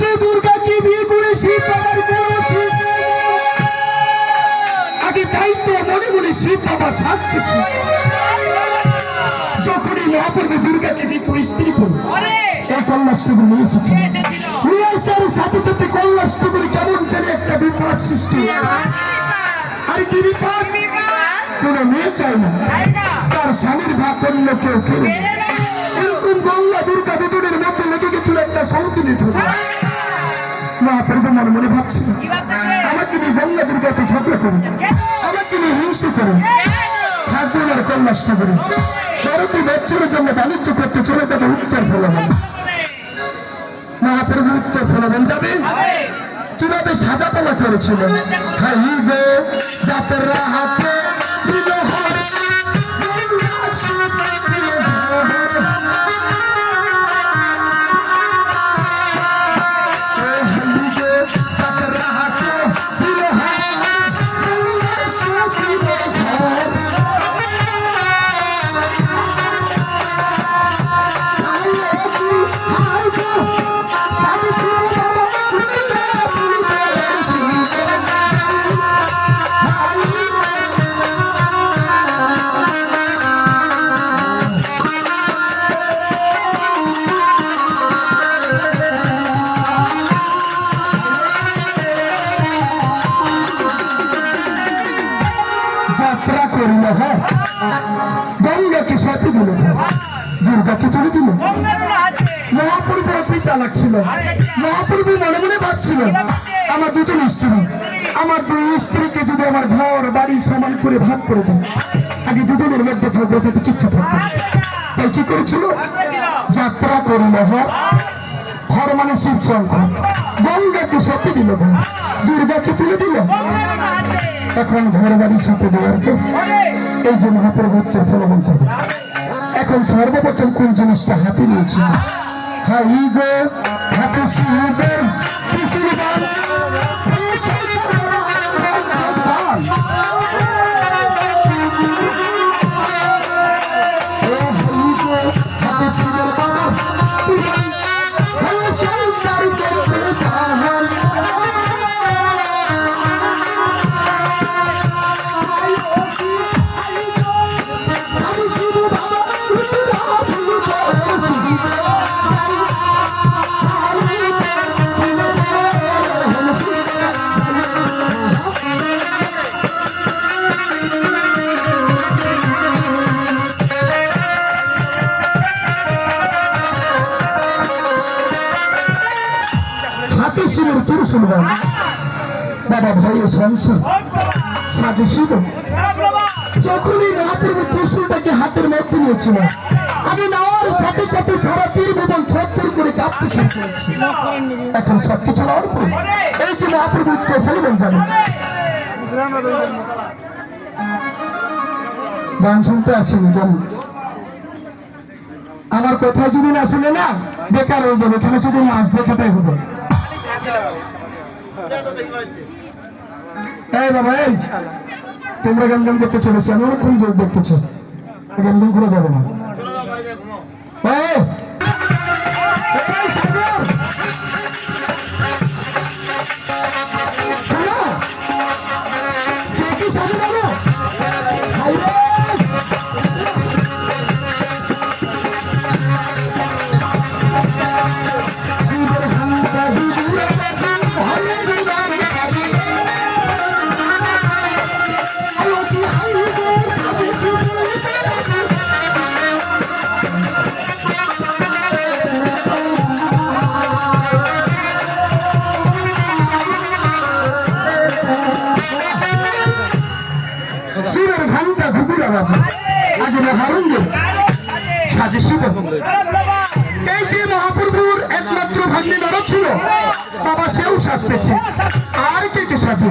যে দুর্গাকে বিয়ে করে বাবার কোনো আগে তাই তো মনে মনে শিব বাবা শাস্তেছে যখনই মহাপ্রভু দুর্গাকে বিয়ে করে স্ত্রী করল ওরে এই কল্যাষ্টমী নিয়ে এসেছে। এসেছিল? নিয়ে আসার সাথে সাথে কল্যাষ্টমীর কেমন জানি একটা বিপদ সৃষ্টি আর কি বিপদ? কোনো মেয়ে চাই না। না? তার স্বামীর ভাগ অন্য কেউ কেড়ে মনে ভাবতেছে আমাকে নিয়ে গঙ্গা দুর্গাতে ঝগড়া করুন আমাকে নিয়ে হিংসে করুন ঠাকুর আর কল্যাষ্ট করুন ভারতী বছরের জন্য বাণিজ্য করতে চলে যাবে উত্তর ফলবন মহাপ্রভু উত্তর ফলবন যাবে। কীভাবে সাজাপালা করেছিল? হাই গো হাতে করিল হ্যাঁ গঙ্গাকে সাথে দিল। দুর্গাকে তুলে দিল। হাতে মহাপ্রভু অতি চালাক ছিল। মহাপ্রভু মনে মনে ভাবছিল আমার দুটো স্ত্রী আমার দুই স্ত্রীকে যদি আমার ঘর, বাড়ি সমান করে ভাগ করে দেয়, আগে দুজনের মধ্যে ঝগড়া থেকে কিচ্ছু থাকবে। তাই কি করেছিল? যাত্রা করিল হ্যাঁ ঘর মানে শিব শঙ্খ। গঙ্গাকে সাপে দিল দুর্গাকে তুলে দিল। এখন ঘর বাড়ি সাপে দেওয়ার এই যে মহাপ্রভুত্ব ফলবন যাবে এখন সর্বপ্রথম কোন জিনিসটা হাতে নিয়েছি? হাই গো, হাতে শিবের কিশোর হাতে শিবের পুরুষ বাবা যখনই হাতের মধ্যে নিয়েছিল। আমি নেওয়ার সাথে সাথে সারা তীর থর করে কাঁপতে শুরু করেছি। এখন সব কিছু নেওয়ার পরে এই যে মহাপ্রভু ফলবেন জানো। গান শুনতে আসেনি গান আমার কথা যদি না শুনে না, বেকার হয়ে যাবে। এখানে শুধু মাছ দেখাটাই হবে। এই বাবা এই। তোমরা গেমজাম করতে চলেছি আমি অনেকক্ষণ দেখতেছি। গেমজাম করে যাবে না! আওয়াজে আগে মহারঞ্জন সাজে শিব এই যে মহাপ্রভুর একমাত্র ভাগ্নে নরক ছিল, বাবা সেও শাস্তেছে আর কে কে সাজে